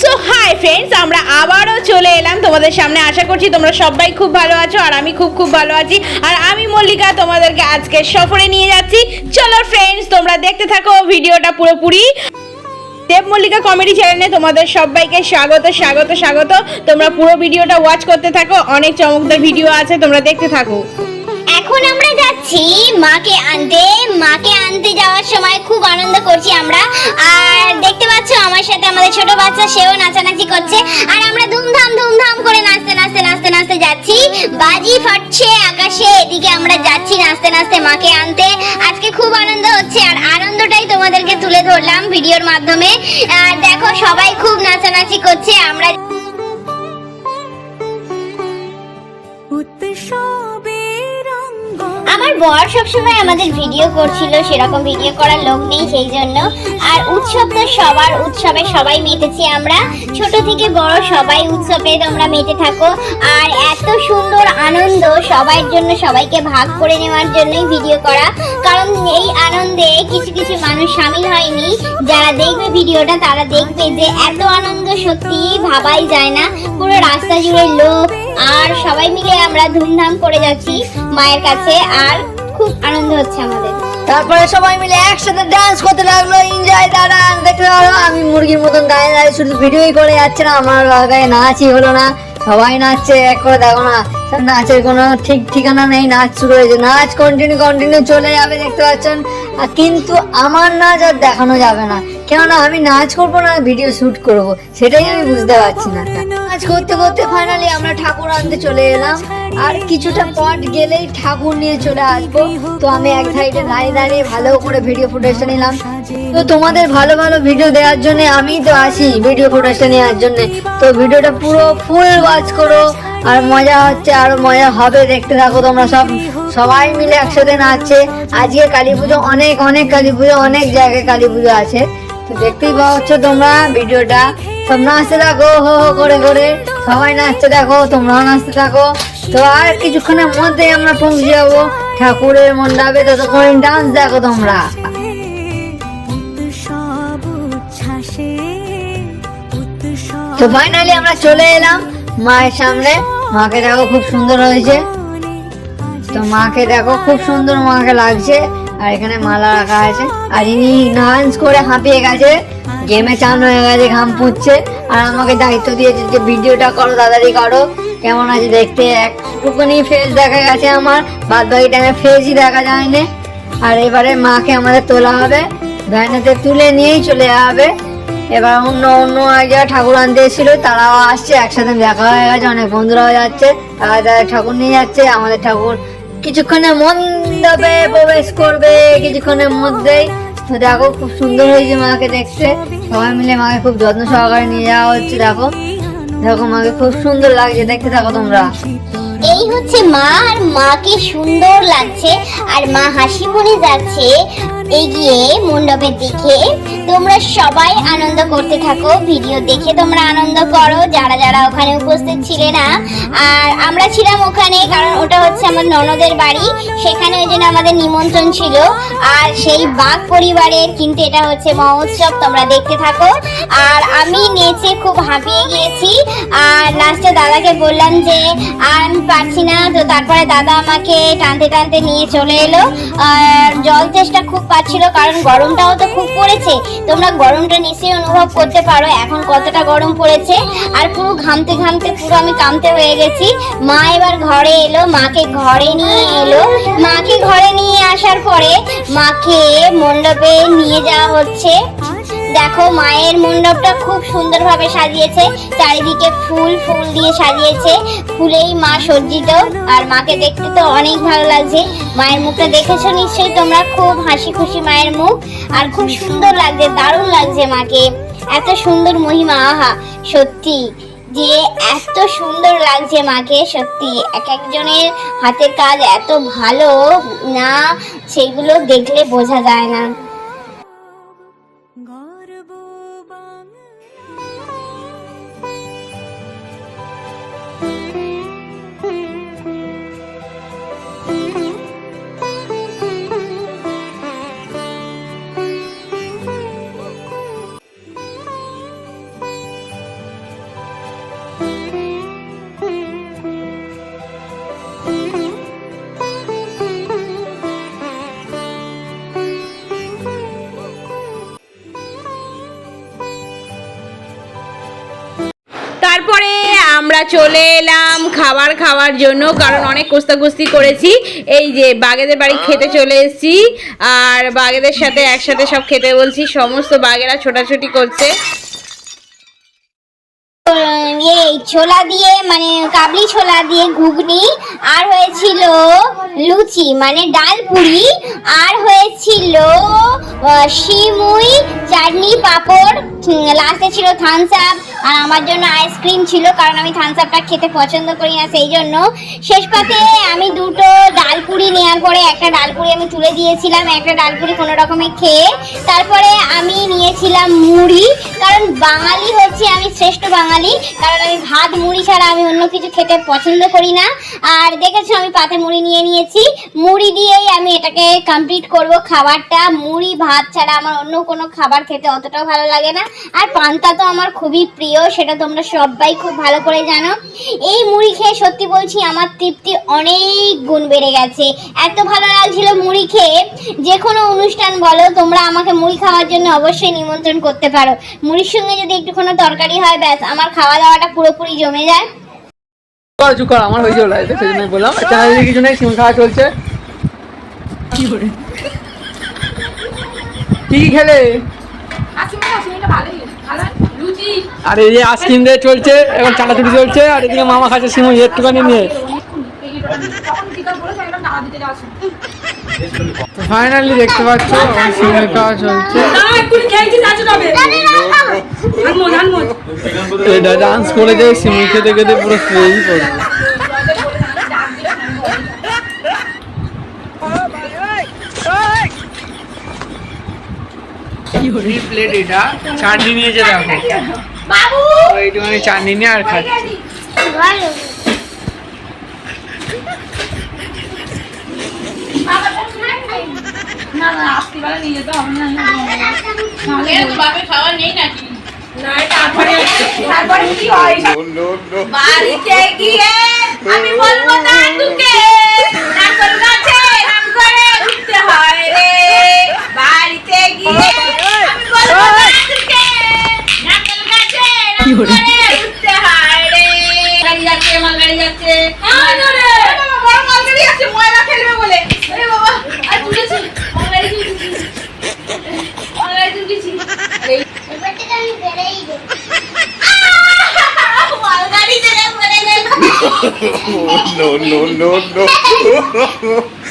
So hi friends আমরা আবারও চলে এলাম তোমাদের সামনে। আশা করছি তোমরা সবাই খুব ভালো আছো আর আমি খুব খুব ভালো আছি। আর আমি মল্লিকা, তোমাদেরকে আজকে সফরে নিয়ে যাচ্ছি। চলো ফ্রেন্ডস তোমরা দেখতে থাকো ভিডিওটা পুরোপুরি। দেব মল্লিকা কমেডি চ্যানেলে তোমাদের সবাইকে স্বাগত স্বাগত স্বাগত। তোমরা পুরো ভিডিওটা ওয়াচ করতে থাকো। অনেক চমকদার ভিডিও আছে, তোমরা দেখতে থাকো। এখন আমরা যাচ্ছি মাকে আনতে। মাকে আনতে যাওয়ার সময় খুব আনন্দ করছি আমরা। আর দেখতে আমার সাথে আমাদের ছোট বাচ্চা, সেও নাচানাচি করছে। আর আমরা ধুমধাম ধুমধাম করে নাচতে নাচতে নাচতে নাচতে যাচ্ছি। বাজি ফাটছে আকাশে, এদিকে আমরা যাচ্ছি নাচতে নাচতে মাকে আনতে। আজকে খুব আনন্দ হচ্ছে, আর আনন্দটাই তোমাদেরকে তুলে ধরলাম ভিডিওর মাধ্যমে। দেখো, সবাই খুব নাচানাচি করছে, আমরা বর সবসময় আমাদের ভিডিও করছিল, সেরকম ভিডিও করার লোক নেই সেই জন্য। আর উৎসব তো সবার, উৎসবে সবাই মেতেছি আমরা। ছোট থেকে বড় সবাই উৎসবে তোমরা মেতে থাকো। আর এত সুন্দর আনন্দ সবার জন্য, সবাইকে ভাগ করে নেওয়ার জন্যই ভিডিও করা। কারণ এই আনন্দে কিছু কিছু মানুষ সামিল হয়নি। যারা দেখবে ভিডিওটা তারা দেখবে যে এত আনন্দ সত্যি ভাবাই যায় না। পুরো রাস্তা জুড়ে লোক আর সবাই মিলে আমরা ধুমধাম করে যাচ্ছি মায়ের কাছে। আর খুব আনন্দ হচ্ছে আমাদের। তারপরে সবাই মিলে একসাথে ডান্স করতে লাগল এনজয় দাঁড়া দেখতে পারো আমি মুরগির মতন দাঁড়িয়ে দাঁড়িয়ে শুধু ভিডিওই করে যাচ্ছে না, আমার গায়ে নাচই হলো না, সবাই নাচছে, এক করে দেখো না নাচের কোনো ঠিক ঠিকানা নেই, নাচ শুরু হয়েছে, নাচ কন্টিনিউ কন্টিনিউ চলে যাবে, দেখতে পাচ্ছেন? কিন্তু আমার নাচ আর দেখানো যাবে না, কেননা আমি নাচ করব না ভিডিও শুট করব, সেটাই আমি বুঝতে পারছি না। নাচ করতে করতে ফাইনালি আমরা ঠাকুর আনতে চলে এলাম। আর কিছুটা পট গেলেই ঠাকুর নিয়ে চলে আসব। তো আমি এক সাইডে দাঁড়িয়ে দাঁড়িয়ে ভালো করে ভিডিও ফুটেজটা নিলাম। তো তোমাদের ভালো ভালো ভিডিও দেওয়ার জন্য আমি তো আসি ভিডিও ফুটেজটা নেওয়ার জন্য। তো ভিডিওটা পুরো ফুল ওয়াচ করো। আর মজা হচ্ছে, আরও মজা হবে। দেখতে থাকো তোমরা সব। সবাই মিলে একসাথে নাচছে। আজকে কালী পুজো অনেক অনেক কালী পুজো, অনেক জায়গায় কালী পুজো আছে। তো দেখতেই পাচ্ছ তোমরা ভিডিওটা সব নাচতে থাকো, হো হো, করে করে। সবাই নাচতে দেখো তোমরাও নাচতে থাকো। তো আর কিছুক্ষণের মধ্যেই আমরা পৌঁছে যাব ঠাকুরের মণ্ডপে, ততক্ষণ ডান্স দেখো তোমরা। তো ফাইনালি আমরা চলে এলাম মায়ের সামনে। মাকে দেখো খুব সুন্দর হয়েছে। তো মাকে দেখো খুব সুন্দর মাকে লাগছে। আর এখানে মালা রাখা আছে। আর ইনি ডান্স করে হাঁপিয়ে গেছে। গেমে চান হয়ে গেছে, ঘাম পুচ্ছে আর আমাকে দায়িত্ব দিয়েছে যে, ভিডিওটা করো, তাড়াতাড়ি করো। কেমন আছে দেখতে? একটুখানি ফেস দেখা গেছে আমার। বাদ বাকি টাইমে ফেসই দেখা যায়নি। আর এবারে মাকে আমাদের তোলা হবে। ভ্যানেতে তুলে নিয়েই চলে যাবে। এবার অন্য অন্য জায়গায় ঠাকুর আনতে এসেছিল, তারাও আসছে। একসাথে দেখা হয়ে গেছে, অনেক বন্ধুরাও যাচ্ছে। তারা তারা ঠাকুর নিয়ে যাচ্ছে। আমাদের ঠাকুর কিছুক্ষণের মণ্ডপে প্রবেশ করবে, কিছুক্ষণের মধ্যেই। তো দেখো, খুব সুন্দর হয়েছে মাকে দেখতে। সবাই মিলে মাকে খুব যত্ন সহকারে নিয়ে যাওয়া হচ্ছে, দেখো। দেখো মাকে খুব সুন্দর লাগছে, দেখতে থাকো তোমরা। এই হচ্ছে মা, আর মাকে সুন্দর লাগছে, আর মা হাসি মনে যাচ্ছে। এগিয়ে মণ্ডপের দিকে তোমরা সবাই আনন্দ করতে থাকো। ভিডিও দেখে তোমরা আনন্দ করো, যারা যারা ওখানে উপস্থিত ছিলে না। আর আমরা ছিলাম ওখানে, কারণ ওটা হচ্ছে আমার ননদের বাড়ি। সেখানে ওই জন্য আমাদের নিমন্ত্রণ ছিল। আর সেই বাঘ পরিবারের কিন্তু এটা হচ্ছে মহোৎসব, তোমরা দেখতে থাকো। আর আমি নেচে খুব হাঁপিয়ে গিয়েছি। আর লাস্টে দাদাকে বললাম যে আমি পারছি না। তো তারপরে দাদা আমাকে টানতে টানতে নিয়ে চলে এলো। আর জল চেষ্টা খুব পাচ্ছিল কারণ গরমটাও তো খুব পড়েছে। তোমরা গরমটা নিশ্চয়ই অনুভব করতে পারো, এখন কতটা গরম পড়েছে। আর পুরো ঘামতে ঘামতে পুরো আমি কামতে হয়ে গেছি। মা এবার ঘরে এলো, মাকে ঘরে নিয়ে এলো। মাকে ঘরে নিয়ে আসার পরে মাকে মণ্ডপে নিয়ে যাওয়া হচ্ছে। দেখো মায়ের মণ্ডপটা খুব সুন্দরভাবে সাজিয়েছে, চারিদিকে ফুল ফুল দিয়ে সাজিয়েছে। ফুলেই মা সজ্জিত, আর মাকে দেখতে তো অনেক ভালো লাগছে। মায়ের মুখটা দেখেছ নিশ্চয়ই তোমরা? খুব হাসি খুশি মায়ের মুখ, আর খুব সুন্দর লাগছে, দারুণ লাগছে মাকে। এত সুন্দর মহিমা, আহা, সত্যি যে এত সুন্দর লাগছে মাকে, সত্যি। এক একজনের হাতের কাজ এত ভালো, না, সেগুলো দেখলে বোঝা যায় না। চলে এলাম খাবার খাওয়ার জন্য, কারণ অনেক কোস্তাকুস্তি করেছি। এই যে বাগেদের বাড়ি খেতে চলে এসেছি, আর বাগেদের সাথে একসাথে সব খেতে বলছি, সমস্ত বাগেরা ছোটাছুটি করছে। ছোলা দিয়ে মানে কাবলি ছোলা দিয়ে ঘুগনি, আর হয়েছিল লুচি মানে ডাল পুরি, আর হয়েছিল শিমুই, চাটনি, পাঁপড় লাস্টে ছিল থামস আপ আর আমার জন্য আইসক্রিম ছিল, কারণ আমি থামস আপটা খেতে পছন্দ করি না, সেই জন্য। শেষ পাতে আমি দুটো ডাল পুরি নেওয়ার পরে একটা ডাল পুরি আমি তুলে দিয়েছিলাম, একটা ডাল পুরি কোনো রকমে খেয়ে। তারপরে আমি নিয়েছিলাম মুড়ি, কারণ বাঙালি হচ্ছে আমি শ্রেষ্ঠ বাঙালি, কারণ আমি ভাত মুড়ি ছাড়া আমি অন্য কিছু খেতে পছন্দ করি না। আর দেখেছ, আমি পাতে মুড়ি নিয়ে নিয়েছি। মুড়ি দিয়েই আমি এটাকে কমপ্লিট করব খাবারটা। মুড়ি, ভাত ছাড়া আমার অন্য কোনো খাবার খেতে অতটাও ভালো লাগে না। আর পান্তা তো আমার খুবই প্রিয় সেটা তোমরা সবাই খুব ভালো করে জানো। এই মুড়ি খেয়ে সত্যি বলছি আমার তৃপ্তি অনেক গুণ বেড়ে গেছে। এত ভালো লাগছিল মুড়ি খেয়ে। যে কোনো অনুষ্ঠান বলো তোমরা আমাকে মুড়ি খাওয়ার জন্য অবশ্যই নিমন্ত্রণ করতে পারো। মুড়ির সঙ্গে যদি একটু কোনো তরকারি হয় ব্যাস আমার খাওয়া দাওয়াটা পুরোপুরি জমে যায়। কর চুপ কর আমার হয়ে যাবে লাইফে সেই জন্য বললাম। চ্যানেলে কিছু নেই সিম খাওয়া চলছে। কি করে? কি কি খেলে? আর এই যে আইসক্রিম দিয়ে চলছে এখন চাটাচুটি চলছে আর এদিকে মামা খাচ্ছে সিমু একটুখানি নিয়ে। ফাইনালি দেখতে পাচ্ছ সিমের খাওয়া চলছে। এটা ডান্স করে যে সিমু খেতে খেতে পুরো শুয়েই পড়বে কি প্লেট এটা। চাটনি নিয়েছে দেখো। এইটুখানি চাটনি নিয়ে আর খাচ্ছি। বাড়িতে গিয়ে আমি বলব নাকল গাছে no, no, no, no.